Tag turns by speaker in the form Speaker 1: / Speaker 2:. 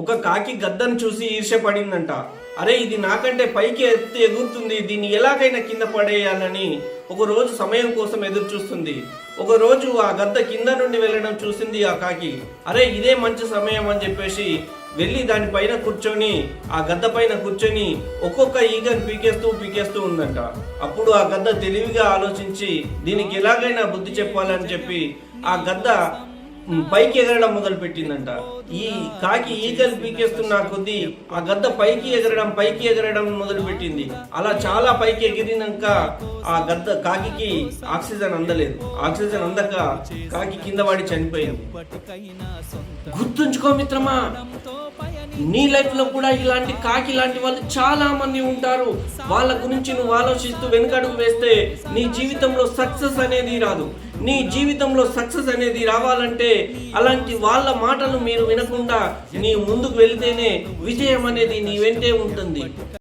Speaker 1: ఒక కాకి గద్దను చూసి ఈర్ష్యపడిందంట అరే ఇది నాకంటే పైకి ఎత్తి ఎగురుతుంది. దీన్ని ఎలాగైనా కింద పడేయాలని ఒకరోజు సమయం కోసం ఎదురు చూస్తుంది. ఒకరోజు ఆ గద్ద కింద నుండి వెళ్ళడం చూసింది ఆ కాకి. అరే ఇదే మంచి సమయం అని చెప్పేసి వెళ్ళి దానిపైన కూర్చొని ఆ గద్ద పైన కూర్చొని ఒక్కొక్క ఈగను పీకేస్తూ పీకేస్తూ ఉందంట. అప్పుడు ఆ గద్ద తెలివిగా ఆలోచించి దీనికి ఎలాగైనా బుద్ధి చెప్పాలని చెప్పి ఆ గద్ద పైకి ఎగరడం మొదలు పెట్టిందంట ఈ కాకి ఈగలు పీకేస్తున్న కొద్దీ ఆ గద్ద పైకి ఎగరడం పైకి ఎగరడం మొదలు పెట్టింది అలా చాలా పైకి ఎగిరినాక ఆ గద్ద కాకికి ఆక్సిజన్ అందలేదు. ఆక్సిజన్ అందక కాకి కింద పడి చనిపోయింది. గుర్తుంచుకో మిత్రమా నీ లైఫ్లో కూడా ఇలాంటి కాకి లాంటి వాళ్ళు చాలా మంది ఉంటారు. వాళ్ళ గురించి నువ్వు ఆలోచిస్తూ వెనుకడుగు వేస్తే నీ జీవితంలో సక్సెస్ అనేది రాదు. నీ జీవితంలో సక్సెస్ అనేది రావాలంటే అలాంటి వాళ్ళ మాటలు మీరు వినకుండా నీ ముందుకు వెళితేనే విజయం అనేది నీ వెంటే ఉంటుంది.